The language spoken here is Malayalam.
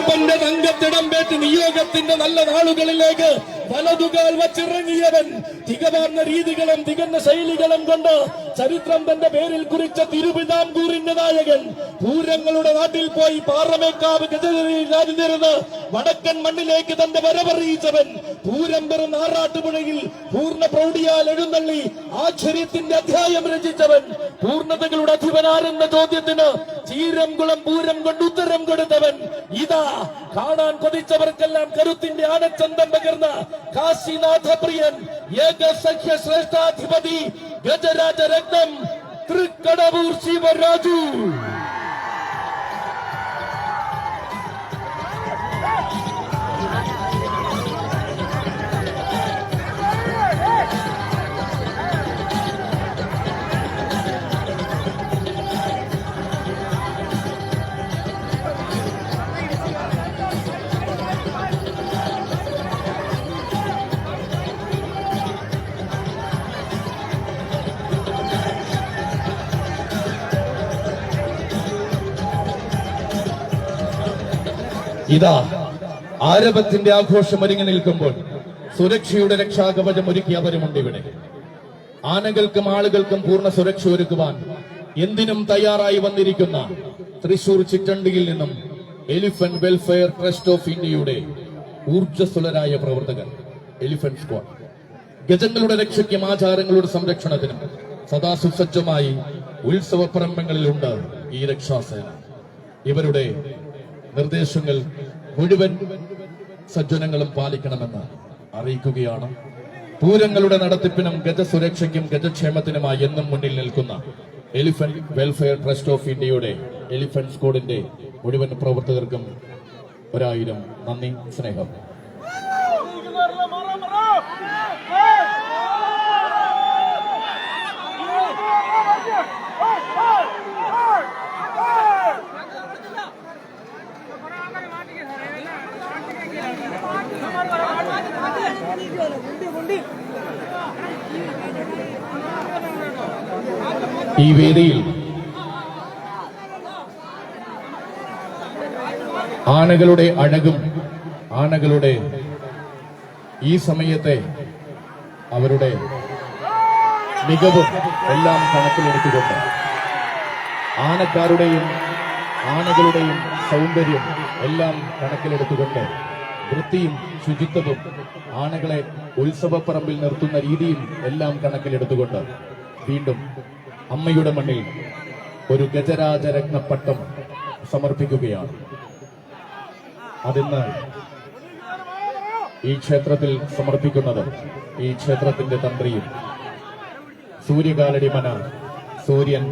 അയ്യപ്പന്റെ തങ്കത്തിടം പേറ്റ് നിയോഗത്തിന്റെ നല്ല നാളുകളിലേക്ക് വലതുകാൽ വച്ചിറങ്ങിയവൻ തികവാർന്ന രീതികളും തികഞ്ഞ ശൈലികളും കൊണ്ട് ചരിത്രം തന്റെ പേരിൽ കുറിച്ച തിരുവിതാംകൂറിന്റെ നായകൻ പൂരങ്ങളുടെ നാട്ടിൽ പോയി പാറമേക്കാവ് ഗജതയിൽ രാജിനിരുന്ന് വടക്കൻ മണ്ണിലേക്ക് തന്റെ വരവറിയിച്ചവൻ പൂരം വെറും ആറാട്ടുപുഴയിൽ പൂർണ പ്രൗഢിയാൽ എഴുന്നള്ളി ആശ്ചര്യത്തിന്റെ അധ്യായം രചിച്ചവൻ പൂർണതകളുടെ അധിപനാരെന്ന ചോദ്യത്തിന് ചീരംകുളം പൂരം കൊണ്ട് ഉത്തരം കൊടുത്തവൻ ഇതാ കാണാൻ കൊതിച്ചവർക്കെല്ലാം കരുത്തിന്റെ ആനച്ചന്തം പകർന്ന കാശിനാഥ പ്രിയൻ ഏകസഖ്യ ശ്രേഷ്ഠാധിപതി ഗജരാജ രത്നം തൃക്കടവൂർ ശിവരാജു ഇതാ ആരവത്തിന്റെ ആഘോഷം ഒരുങ്ങി നിൽക്കുമ്പോൾ സുരക്ഷയുടെ രക്ഷാകവചം ഒരുക്കിയവരുമുണ്ട് ഇവിടെ. ആനകൾക്കും ആളുകൾക്കും പൂർണ സുരക്ഷ ഒരുക്കുവാൻ എന്തിനും തയ്യാറായി വന്നിരിക്കുന്ന തൃശൂർ ചിറ്റണ്ടിയിൽ നിന്നും എലിഫന്റ് വെൽഫെയർ ട്രസ്റ്റ് ഓഫ് ഇന്ത്യയുടെ ഊർജസ്വലരായ പ്രവർത്തകർ എലിഫന്റ് സ്ക്വാഡ് ഗജങ്ങളുടെ രക്ഷയ്ക്കും ആചാരങ്ങളുടെ സംരക്ഷണത്തിനും സദാ സുസജ്ജമായി ഉണ്ട് ഈ രക്ഷാസേന. ഇവരുടെ നിർദ്ദേശങ്ങൾ മുഴുവൻ സജ്ജനങ്ങളും പാലിക്കണമെന്ന് അറിയിക്കുകയാണ്. പൂരങ്ങളുടെ നടത്തിപ്പിനും ഗജസുരക്ഷയ്ക്കും ഗജക്ഷേമത്തിനുമായി എന്നും മുന്നിൽ നിൽക്കുന്ന എലിഫന്റ് വെൽഫെയർ ട്രസ്റ്റ് ഓഫ് ഇന്ത്യയുടെ എലിഫന്റ് സ്കോഡിന്റെ മുഴുവൻ പ്രവർത്തകർക്കും ഒരായിരം നന്ദി സ്നേഹം. ഈ വേദിയിൽ ആനകളുടെ അഴകും ആനകളുടെ ഈ സമയത്തെ അവരുടെ മികവും എല്ലാം കണക്കിലെടുത്തുകൊണ്ട് ആനക്കാരുടെയും ആനകളുടെയും സൗന്ദര്യം എല്ലാം കണക്കിലെടുത്തുകൊണ്ട് വൃത്തിയും ശുചിത്വവും ആനകളെ ഉത്സവപ്പറമ്പിൽ നിർത്തുന്ന രീതിയും എല്ലാം കണക്കിലെടുത്തുകൊണ്ട് വീണ്ടും അമ്മയുടെ മണ്ണിൽ ഒരു ഗജരാജരത്നപ്പട്ടം സമർപ്പിക്കുകയാണ്. അതിന്ന് ഈ ക്ഷേത്രത്തിൽ സമർപ്പിക്കുന്നത് ഈ ക്ഷേത്രത്തിന്റെ തന്ത്രിയും സൂര്യകാലടി മന സൂര്യൻ